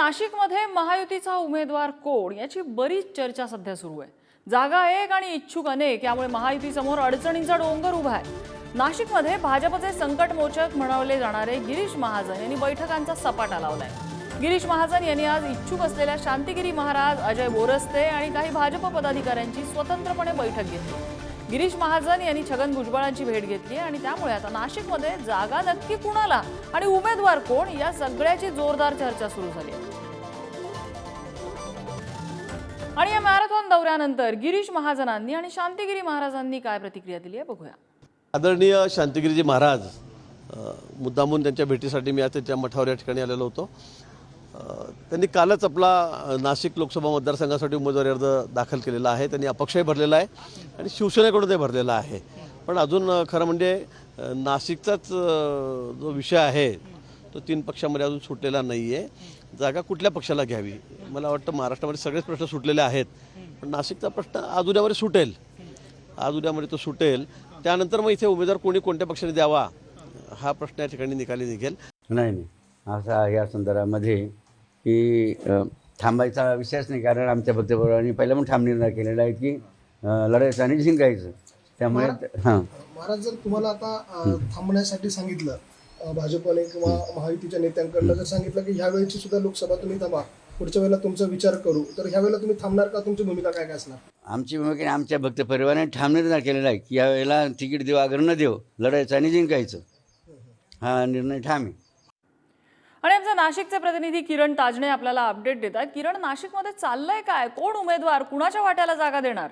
नाशिकमध्ये महायुतीचा उमेदवार कोण याची बरीच चर्चा सध्या सुरू आहे. जागा एक आणि इच्छुक अनेक यामुळे महायुतीसमोर अडचणींचा डोंगर उभा आहे. नाशिकमध्ये भाजपचे संकट मोचक म्हणवले जाणारे गिरीश महाजन यांनी बैठकांचा सपाटा लावलाय. गिरीश महाजन यांनी आज इच्छुक असलेल्या शांतिगिरी महाराज अजय बोरस्ते आणि काही भाजप पदाधिकाऱ्यांची स्वतंत्रपणे बैठक घेतली. गिरीश महाजन यांनी छगन भुजबळांची भेट घेतली आणि त्यामुळे आता नाशिकमध्ये जागा नक्की कुणाला आणि उमेदवार कोण या सगळ्याची जोरदार चर्चा सुरू झाली आणि या मॅरेथॉन दौऱ्यानंतर गिरीश महाजनांनी आणि शांतिगिरी महाराजांनी काय प्रतिक्रिया दिली आहे बघूया. आदरणीय शांतिगिरीजी महाराज मुद्दामून त्यांच्या भेटीसाठी मी आज त्यांच्या मठावर या ठिकाणी आलेलो होतो. त्यांनी कालच आपला नाशिक लोकसभा मतदारसंघासाठी उमेदवारी अर्ज दाखल केलेला आहे. त्यांनी अपक्षही भरलेला आहे आणि शिवसेनेकडूनही भरलेला आहे. पण अजून खरं म्हणजे नाशिकचाच जो विषय आहे तो तीन पक्षामध्ये अजून सुटलेला नाही आहे जागा कुठल्या पक्षाला घ्यावी? मला वाटतं महाराष्ट्रामध्ये सगळेच प्रश्न सुटलेले आहेत. पण नाशिकचा प्रश्न आज उद्यामध्ये सुटेल. आज उद्यामध्ये तो सुटेल. त्यानंतर मग इथे उमेदवार कोणी कोणत्या पक्षाने द्यावा? हा प्रश्न या ठिकाणी निकाली निघेल. नाही नाही. असा या संदर्भामध्ये की थांबायचा विषयच नाही कारण आमच्या भक्तबरोबरांनी पहिला पण ठाम निर्णय केलेला आहे की लढायचं आणि जिंकायचं. त्यामुळे हां. महाराज जर तुम्हाला आता थांबण्यासाठी सांगितलं भाजपने किंवा महायुतीच्या नेत्यांकडनं जर सांगितलं की ह्या वेळेची सुद्धा लोकसभा तुम्ही थांबा पुढच्या वेळेला तुमचा विचार करू तर ह्या वेळेला तुम्ही थांबणार का? तुमची भूमिका काय काय असणार? आमची भूमिका आमच्या भक्त परिवाराने ठाम निर्णय केलेला आहे की यावेळेला तिकीट देऊ अगर न देऊ लढायचं आणि जिंकायचं. हा निर्णय ठाम आहे. आणि आमचे नाशिकचे प्रतिनिधी किरण ताजणे आपल्याला अपडेट देतात किरण नाशिकमध्ये चाललंय काय? कोण उमेदवार? कुणाच्या वाट्याला जागा देणार?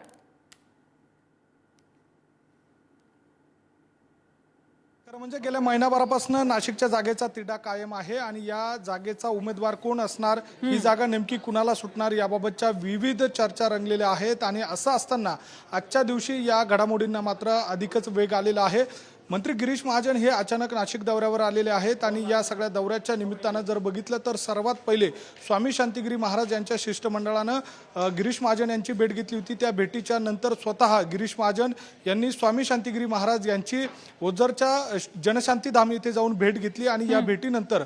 खरं म्हणजे गेल्या महिनाभरापासून नाशिकच्या जागेचा तिढा कायम आहे आणि या जागेचा उमेदवार कोण असणार? ही जागा नेमकी कुणाला सुटणार? याबाबतच्या विविध चर्चा रंगलेल्या आहेत आणि असं असताना आजच्या दिवशी या घडामोडींना मात्र अधिकच वेग आलेला आहे. मंत्री गिरीश महाजन हे अचानक नाशिक दौऱ्यावर आलेले आहेत आणि या सगळ्या दौऱ्याच्या निमित्तानं जर बघितलं तर सर्वात पहिले स्वामी शांतिगिरी महाराज यांच्या शिष्टमंडळानं गिरीश महाजन यांची भेट घेतली होती. त्या भेटीच्या नंतर स्वतः गिरीश महाजन यांनी स्वामी शांतिगिरी महाराज यांची ओझरच्या अ, जनशांती धाम येथे जाऊन भेट घेतली आणि या भेटीनंतर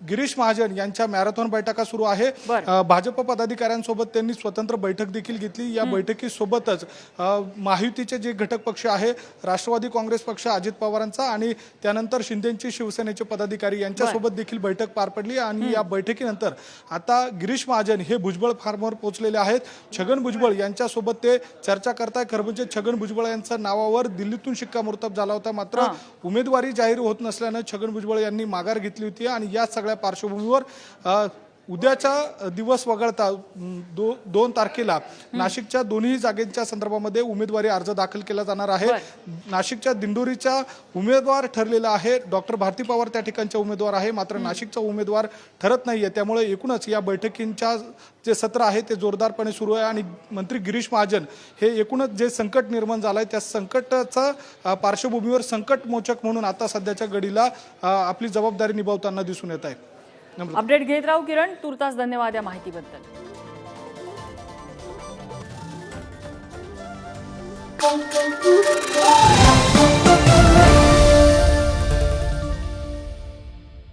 गिरीश महाजन यांच्या मॅरेथॉन बैठका सुरू आहे. भाजप पदाधिकाऱ्यांसोबत त्यांनी स्वतंत्र बैठक देखील घेतली. या बैठकीसोबतच महायुतीचे जे घटक पक्ष आहे राष्ट्रवादी काँग्रेस पक्ष अजित पवारांचा आणि त्यानंतर शिंदेची शिवसेनेचे पदाधिकारी यांच्यासोबत देखील बैठक पार पडली आणि या बैठकीनंतर आता गिरीश महाजन हे भुजबळ फार्मवर पोहोचलेले आहेत. छगन भुजबळ यांच्यासोबत ते चर्चा करताय. खरं म्हणजे छगन भुजबळ यांच्या नावावर दिल्लीतून शिक्कामोर्तब झाला होता. मात्र उमेदवारी जाहीर होत नसल्यानं छगन भुजबळ यांनी माघार घेतली होती आणि या सगळ्या पार्श्वभूमीवर अ, उद्याचा दिवस वगळता दो दोन तारखेला नाशिकच्या दोन्ही जागेच्या संदर्भामध्ये उमेदवारी अर्ज दाखल केला जाणार आहे. नाशिकच्या दिंडोरीचा उमेदवार ठरलेला आहे. डॉक्टर भारती पवार त्या ठिकाणच्या उमेदवार आहे. मात्र नाशिकचा उमेदवार ठरत नाहीये. त्यामुळे एकूणच या बैठकींच्या जे सत्र आहे ते जोरदारपणे सुरू आहे. आणि मंत्री गिरीश महाजन हे एकूणच जे संकट निर्माण झालंय त्या संकटाचा पार्श्वभूमीवर संकट मोचक म्हणून आता सध्याच्या घडीला आपली जबाबदारी निभावताना दिसून येत आहे. अपडेट घेत राहू किरण तुर्तास धन्यवाद या माहितीबद्दल.